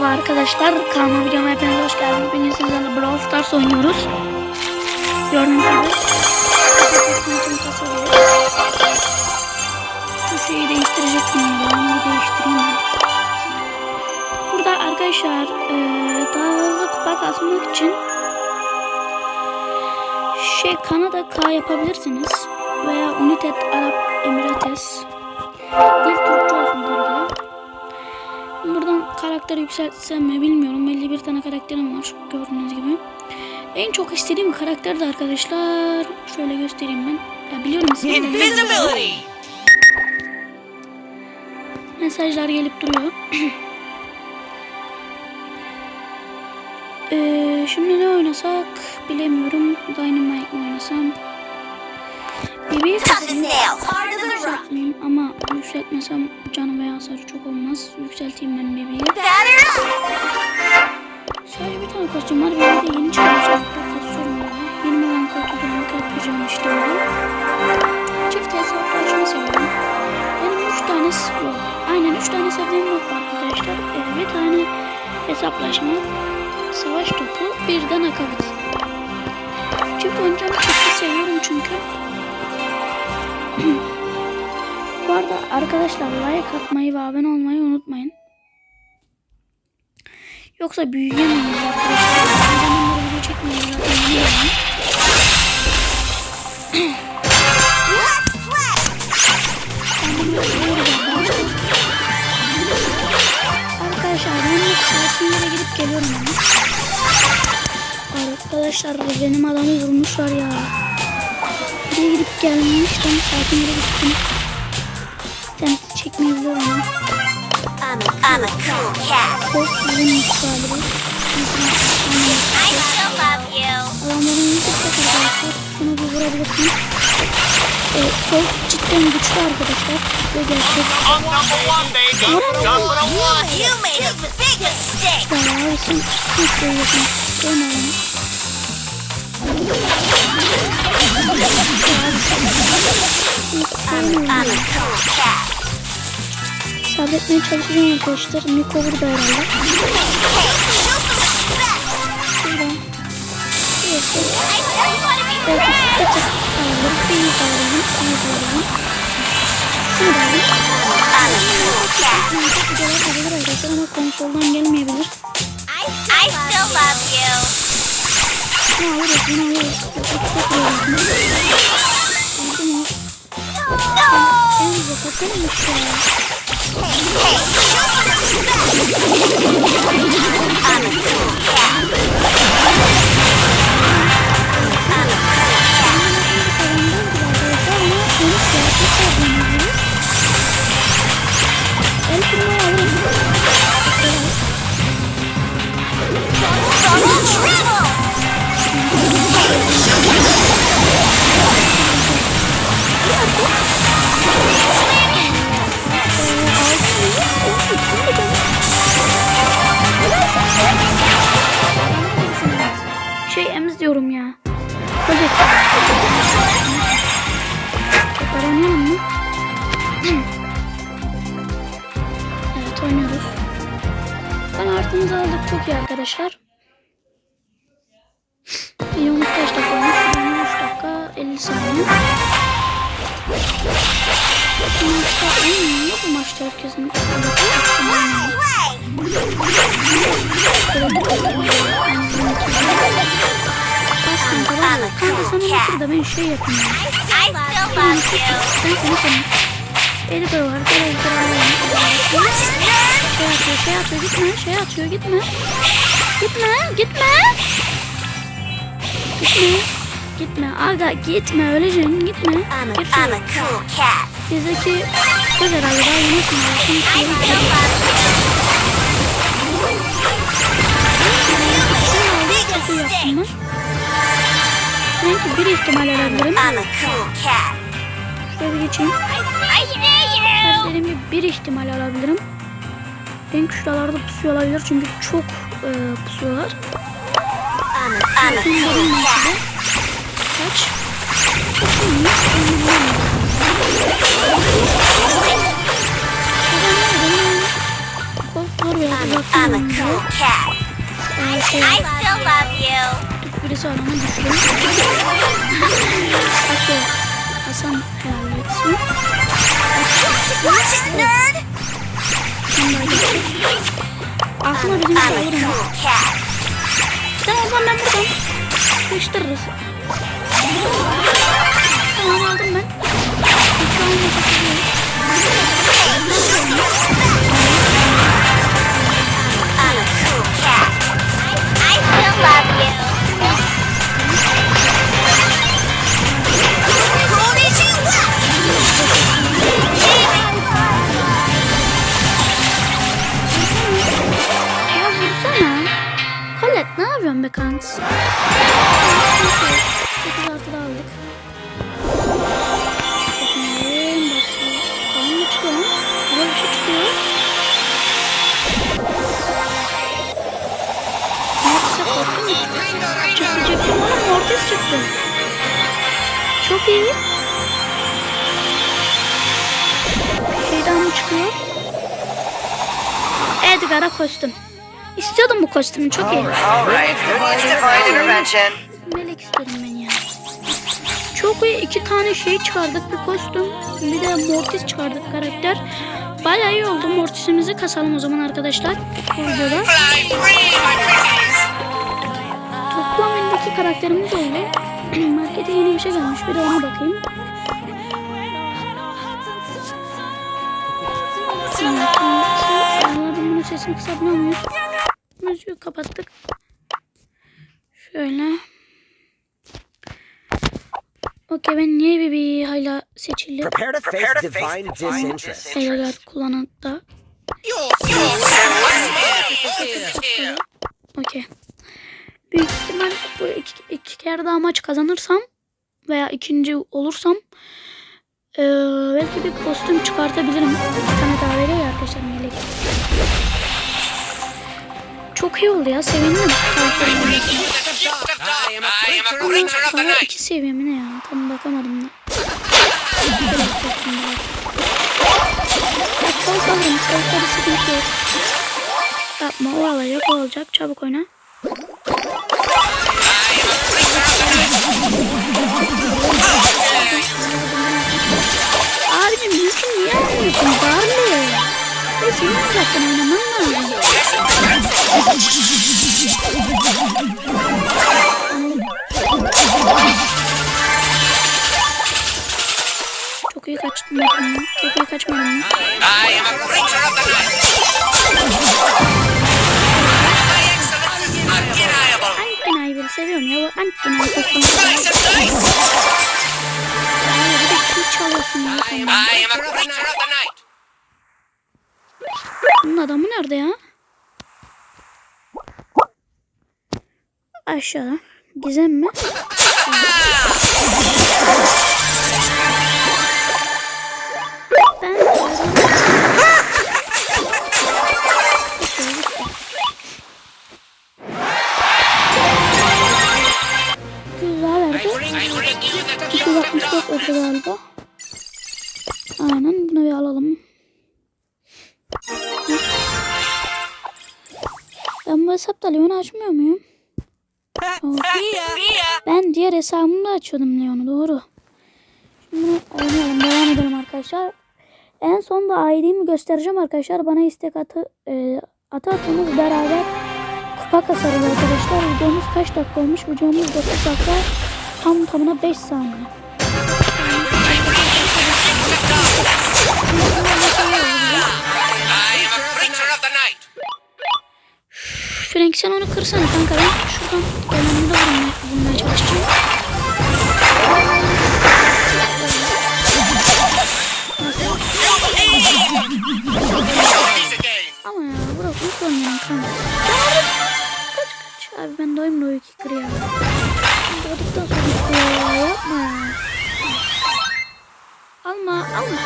Merhaba arkadaşlar. Kanalıma videoma hepiniz hoş geldiniz. Bugün sizlerle Brawl Stars oynuyoruz. Gördüğünüz gibi. Şeyi değiştirecektim ya. Onu bir değiştireyim. Burada arkadaşlar daha hızlı kupa kasmak için şey Kanada K yapabilirsiniz. Veya United Arap Emirates. Dil Türkçe olsun de. Buradan karakter yükseltsem mi bilmiyorum. 51 tane karakterim var gördüğünüz gibi. En çok istediğim karakter de arkadaşlar şöyle göstereyim ben. Ya biliyorum. Invisibility! Mesajlar gelip duruyor. Ee, şimdi ne oynasak bilemiyorum. Dynamite mi oynasam? Bebeği rock. Yükseltmeyeyim ama yükseltmesem canı veya hasarı çok olmaz. Yükselteyim ben bebeği. Sadece bir tane kostüm var. Benim de yeni çıkmıştı. Hatta kasıyorum böyle. Yeni olan koltuğunu yapacağım işte öyle. Çift hesaplaşma seviyorum. Benim 3 tane yok. Aynen 3 tane sevdiğim yok var arkadaşlar. Ee, bir tane hesaplaşma, savaş topu, bir de nakavit. Çift oynayacağım. Çifti seviyorum çünkü. Bu arada arkadaşlar like atmayı ve abone olmayı unutmayın. Yoksa büyüyemeyiz arkadaşlar. Zamanları video çekmeyi zaten yeni öğrendim. Let's play! Ben bunu yapıyoruz arkadaşlar. Ben sakinlere gidip geliyorum ben. Arkadaşlar benim adamı vurmuşlar ya. Buraya gidip gelmiştim. Sakinlere gittim. Kendisi çekmeyi biliyorum ben. I'm a, I'm a cool cat. Çok vurmuş galiba. I still love you. Adamların yüzü çok arkadaşlar. Şunu bir vurabilirsiniz. Ee, çok cidden güçlü arkadaşlar. Ve gerçek. I'm number one, baby. Just what I want. You made a big mistake. Ya abi sen hiç şey yapma. Sabretmeye çalışacağım arkadaşlar. Niko burada herhalde. Şuradan. Belki friends. sıkı tık alalım. Bir alalım. Bir da olabilir arkadaşlar ama konsoldan gelmeyebilir. I still love you. I'm a cool cat. Şey emz diyorum ya. Tekrar oynayalım mı? Evet oynuyoruz. Ben artımızı aldık çok iyi arkadaşlar. Videomuz kaç dakika olmuş? 23 dakika 50 saniye. Maçta oyun yok maçta herkesin? Way! Aslında kanka kanka onu otur da ben şey yapayım. Ben seni var. Editör Watch it, nerd! Şey atıyor, şey atıyor, gitme, şey atıyor, gitme. Gitme, gitme. Gitme. Gitme, aga gitme, öleceksin, gitme. I'm a, I'm a cool cat. Bizdeki kız herhalde daha yeni sınavı. I still love Çok iyi yaptım ben. Sanki bir ihtimal alabilirim. I'm a cool cat. Şöyle bir geçeyim. Dediğim gibi bir ihtimal alabilirim. En şuralarda pusuyor olabilir çünkü çok e, pusuyorlar. Şimdi cool benim cat. size kaç? Oynuyor. cool cat. Ee, şey, I still love you. birisi arama düştü. Hasan. Hasan herhalde ismi. Watch it, nerd. Aklıma bizim I'm a alır ama. cool cat. Tamam ben ben buradan. Sıkıştırırız. Tamam aldım ben. Hiç olmasa ne yapıyorsun be kanks? 8 artı da aldık. Basıyoruz. Tamam lan? Güzel bir şey çıkıyor. Mortis'e korktun mu? Çıktı çıktı. Bana Mortis çıktı. Çok iyi. Şeyden mi çıkıyor? Edgar'a kostüm. İstiyordum bu kostümü çok iyi. İntervention? Melek istiyorum ben. Çok iyi iki tane şey çıkardık bir kostüm. Bir de Mortis çıkardık karakter. Bayağı iyi oldu. Mortis'imizi kasalım o zaman arkadaşlar. Bu videoda. Fly free, my pretties. Toplam 52 karakterimiz oldu. Markete yeni bir şey gelmiş. Bir de ona bakayım. Anladım bunun sesini kısabiliyor muyuz? Müziği kapattık. Şöyle. Okey ben niye bir, bir hala seçildi? Prepare to face Prepare to divine face divine disinterest. Elgar kullanan da. Okey. Büyük ihtimal bu iki, iki kere daha maç kazanırsam veya ikinci olursam eee, belki bir kostüm çıkartabilirim. İki tane daha veriyor ya arkadaşlar melek. Çok iyi oldu ya sevindim. Karakterim. I am a creature of Ama the para night. iki seviye mi ne ya? Tam bakamadım da. Çok alırım. Çocukları sıkıntı yok. Yapma o alacak o olacak. Çabuk oyna. Abicim yükü niye almıyorsun? Barley. Ve senin uzaktan oynaman lazım. Çok iyi ya. Çok iyi kaçmadım. I am a creature of the night. Undeniable. Seviyorum ya. Ya. sen. I am a creature of the night. Bunun adamı nerede ya? Aşağıda. Gizem mi? Ben Güzel verdi. I bring you the 264 ödü galiba. Aynen bunu bir alalım. Ben bu hesapta Leon'u açmıyor muyum? Ben diğer hesabımda açıyordum Leon'u doğru. Şimdi oynayalım devam edelim arkadaşlar. En son da ID'mi göstereceğim arkadaşlar. Bana istek atı e, atarsanız beraber kupa kasarız arkadaşlar. Videomuz kaç dakika olmuş? Videomuz 9 dakika tam tamına 5 saniye. Frank sen onu kırsana kanka ben şuradan gelenleri vurmaya, vurmaya çalışacağım. Ama ya bırak nasıl oynayalım kanka. Kaç kaç abi ben doyum o iki kır ya. Doğduktan sonra ya yapma ya. Alma alma.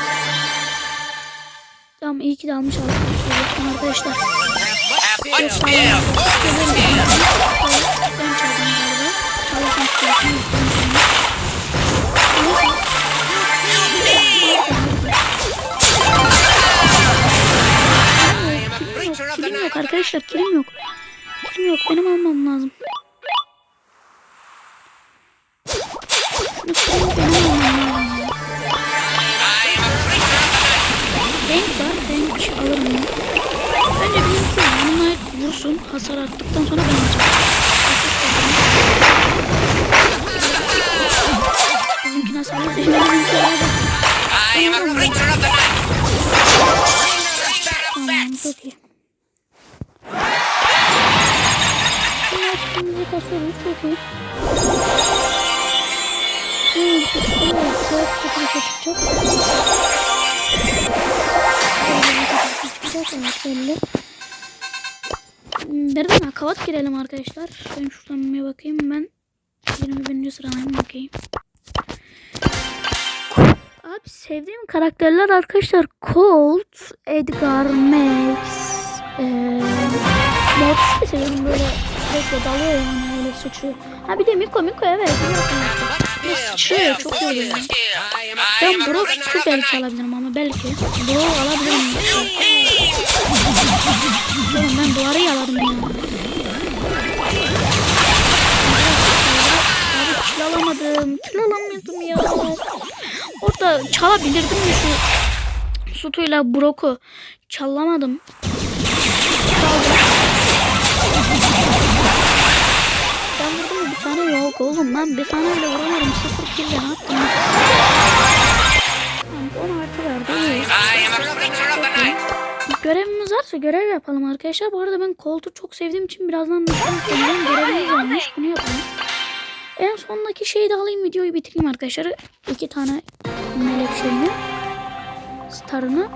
Tamam iyi ki de almış aldım. Arkadaşlar. Fun, Yok. Oh, arkadaşlar kilim yok. Kilim yok benim almam lazım. Kilim. Renk var renk alırım vursun. Hasar attıktan sonra ben alacağım. Bizimkine hasar yok. Şimdi bizimki alacak. I am a creature of the night. Creature of Tamam bats. çok iyi. Şimdi açtığımızı kasıyoruz çok iyi. Hmm, bu çıkıyor. Çok kötü bir şey çıkacak. Çıkacak evet belli. Hmm, Nereden akavat girelim arkadaşlar. Ben şuradan bir bakayım ben 21. sıradayım bakayım. Abi sevdiğim karakterler arkadaşlar Colt, Edgar, Max, eee Mortis de seviyorum böyle sürekli dalıyor yani öyle sıçrıyor. Ha bir de Miko Miko evet biliyorsun Miko. Bir sıçrıyor çok iyi oluyor. Ben Brock çok belki alabilirim ama belki. Brock alabilirim. Oğlum ben duvarı yaladım ya. Abi kill alamadım. Kill alamıyordum ya. Orada çalabilirdim mi şu Sutuyla Brock'u. Çalamadım. Çaldım. Ben vurdum bir tane yok oğlum. Ben bir tane bile vuramadım. Sıfır kill yaptım? Varsa görev yapalım arkadaşlar. Bu arada ben koltuğu çok sevdiğim için birazdan söyleyeyim. Görevimiz varmış. Bunu yapalım. En sondaki şeyi de alayım videoyu bitireyim arkadaşlar. İki tane melek şeyini. Starını.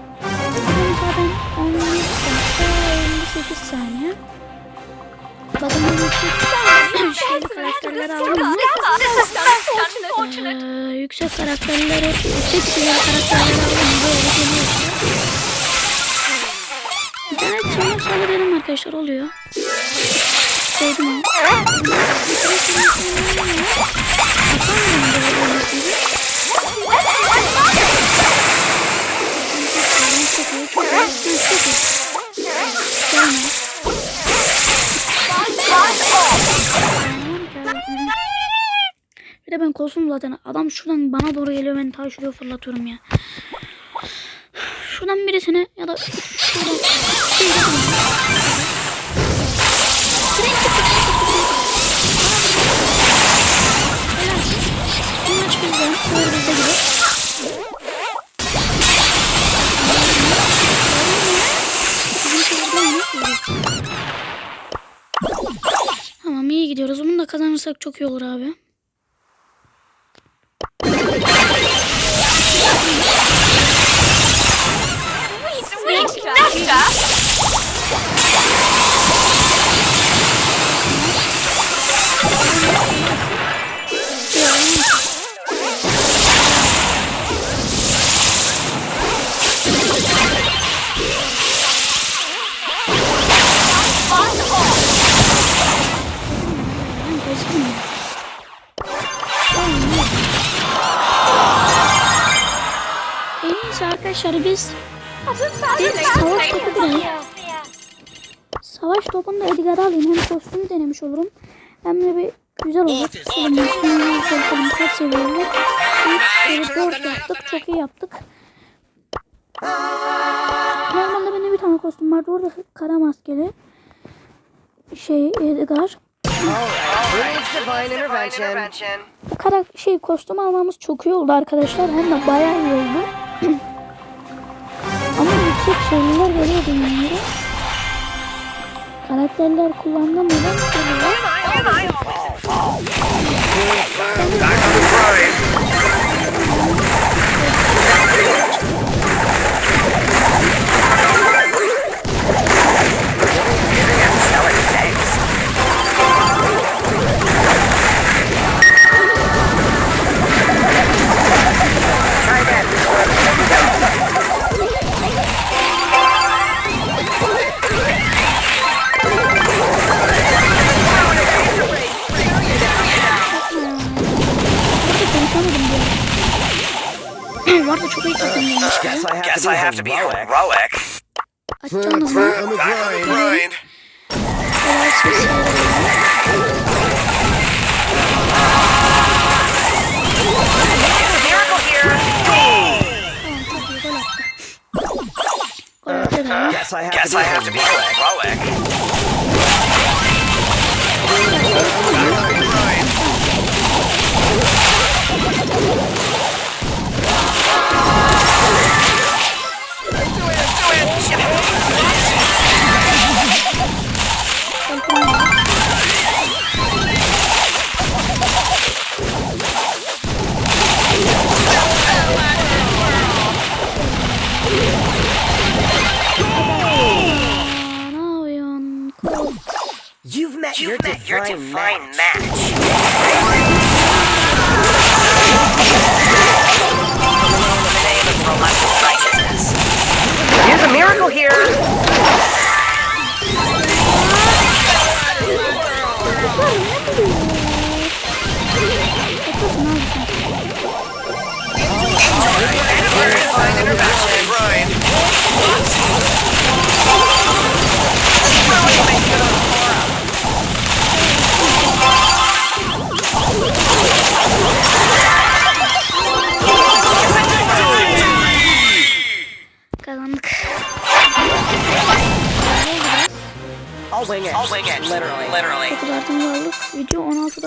Zaten 10 dakika 58 saniye. Bakın 58 şeyli karakterleri. Ee, yüksek karakterleri, yüksek karakterleri aldım. Böyle geliyor İnternet çevrim sabredelim arkadaşlar oluyor. Onu. Bir de ben kolsum zaten. Adam şuradan bana doğru geliyor ben ta şuraya fırlatıyorum ya. Şuradan birisine ya da Tamam iyi gidiyoruz. Bunu da kazanırsak çok iyi olur abi. Arkadaşlar biz bir savaş topu girelim. Savaş topunda Edgar'ı alayım. Hem kostümü denemiş olurum. Hem de bir güzel olur. Mutluğunu bakalım kaç seviyeli. Yaptık. Çok iyi yaptık. Normalde benim bir tane kostüm vardı. Orada kara maskeli. Şey Edgar. Who needs divine intervention? Kara şey kostüm almamız çok iyi oldu arkadaşlar. Hem de bayağı iyi oldu. Yüksek şeyler geliyordu bunları. Karakterler kullandığım neden Guess I have to be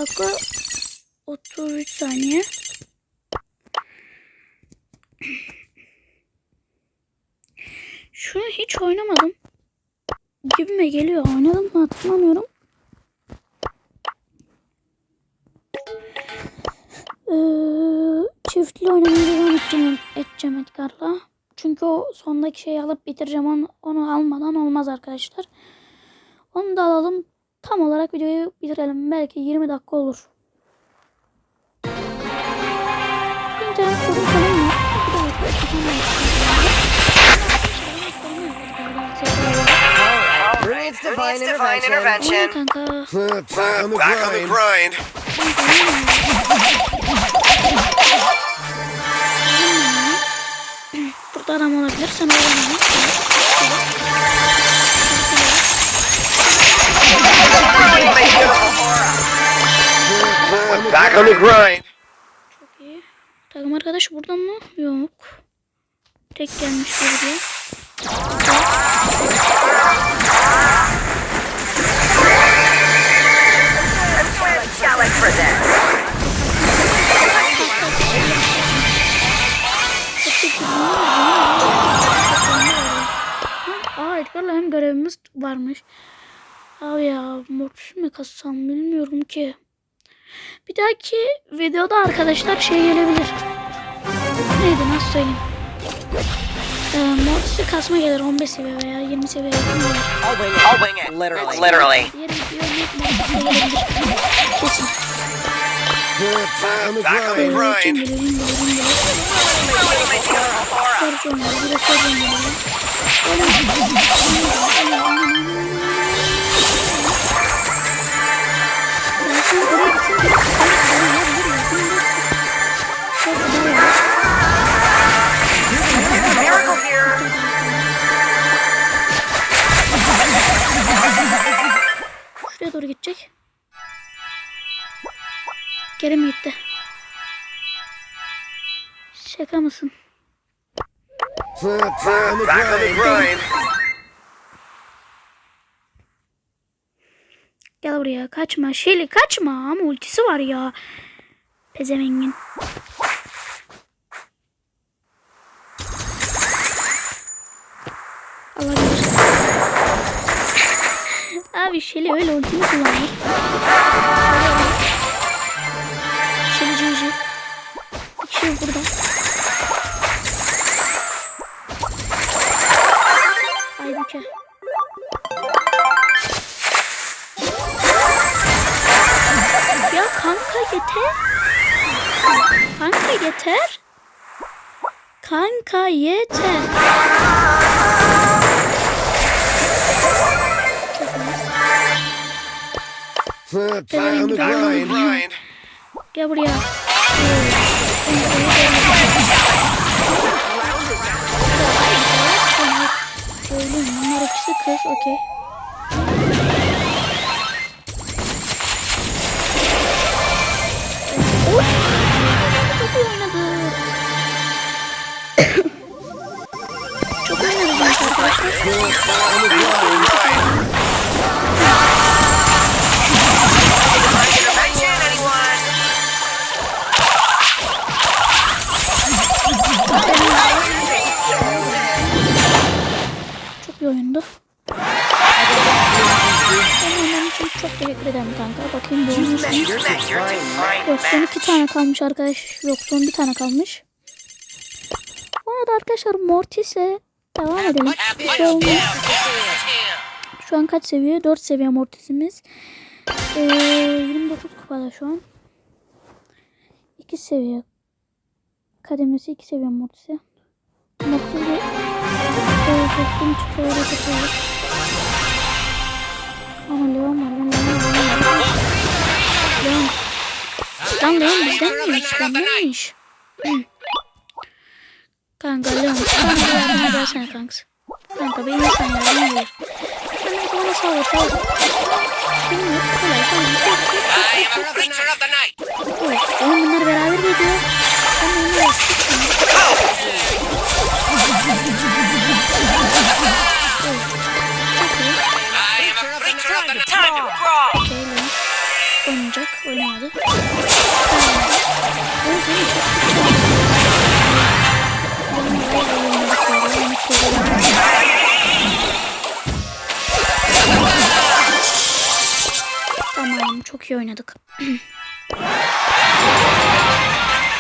dakika 33 saniye. Şunu hiç oynamadım. Gibime geliyor. Oynadım mı hatırlamıyorum. Ee, çiftli oynamaya devam edeceğim, edeceğim Edgar'la. Çünkü o sondaki şeyi alıp bitireceğim. Onu, onu almadan olmaz arkadaşlar. Onu da alalım. Tam olarak videoyu bitirelim. Belki 20 dakika olur. İnternet sorun divine divine intervention? Back on the grind. Burada adam olabilir. Sen oynama. Back on the grind. Çok iyi. Takım arkadaş burada mı? Yok. Tek gelmiş buraya. Aa Edgar'la hem görevimiz varmış. Abi ya mortis mi kassam bilmiyorum ki. Bir dahaki videoda arkadaşlar şey gelebilir. Neydi nasıl söyleyeyim. Ee, mortis'i kasma gelir 15 seviye veya 20 seviye yakın gelir. I'll wing it. I'll wing it. Literally. Literally. Kesin. Back on the grind. Şuraya doğru gidecek. Geri mi gitti? Şaka mısın? Back on the grind. Buraya kaçma. Şeli kaçma ama ultisi var ya. Pezevengin. Alabilir. Abi Şeli öyle ultimi kullanır. Şeli cici. Bir kişi burada. Kanka yeter. Kanka yeter. Kanka yeter. Gel buraya. Söyleyeyim bunlar ikisi kız okey. çok oynadık. çok oynadık arkadaşlar. Son iki tane kalmış arkadaş. Yok son bir tane kalmış. Ona da arkadaşlar Mortis'e devam edelim. Bir şey olmaz. Şu an kaç seviye? 4 seviye Mortis'imiz. Ee, 29 kupada şu an. 2 seviye. Kademesi 2 seviye Mortis'e. Mortis'e de ee, tutuyoruz. Ama Leon var. Lan Leon bizden miymiş? Benden miymiş? Kanka Leon. Kanka yardım edersene kanks. Kanka benim sen yardım eder. Sen neyse bana saldır saldır. Benim yok. Kolay kolay. I am a creature of the night. Oy, Oğlum bunlar beraber gidiyor. Ben de to crawl. Okey. Oynayacak. Oynamadı. Tamam çok iyi oynadık.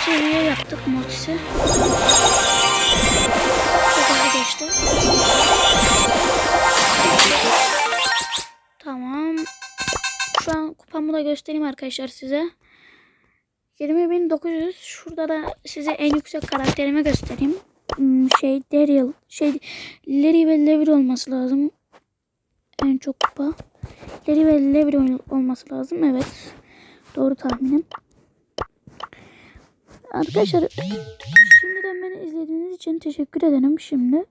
Seviye yaptık Mortis'i. Çok hızlı geçti. Tamam. Şu an kupamı da göstereyim arkadaşlar size. 20.900 şurada da size en yüksek karakterimi göstereyim. Hmm, Şey Daryl, şey Larry ve Levir olması lazım. En çok kupa. Larry ve oyun- olması lazım. Evet. Doğru tahminim. Arkadaşlar şimdiden beni izlediğiniz için teşekkür ederim şimdi.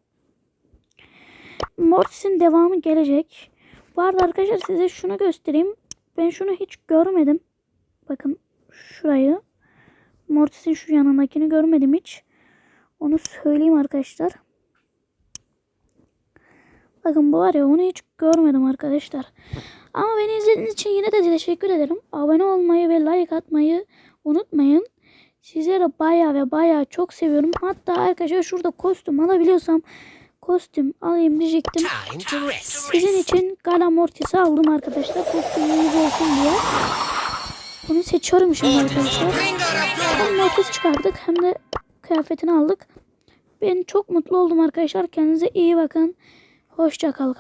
Mortis'in devamı gelecek. Bu arada arkadaşlar size şunu göstereyim. Ben şunu hiç görmedim. Bakın şurayı. Mortis'in şu yanındakini görmedim hiç. Onu söyleyeyim arkadaşlar. Bakın bu var ya onu hiç görmedim arkadaşlar. Ama beni izlediğiniz için yine de teşekkür ederim. Abone olmayı ve like atmayı unutmayın. Sizleri baya ve baya çok seviyorum. Hatta arkadaşlar şurada kostüm alabiliyorsam kostüm alayım diyecektim. Sizin için Gala Mortis'i aldım arkadaşlar. Kostümünüz olsun diye. Bunu seçiyorum şimdi arkadaşlar. Hem Mortis çıkardık hem de kıyafetini aldık. Ben çok mutlu oldum arkadaşlar. Kendinize iyi bakın. Hoşça kalın.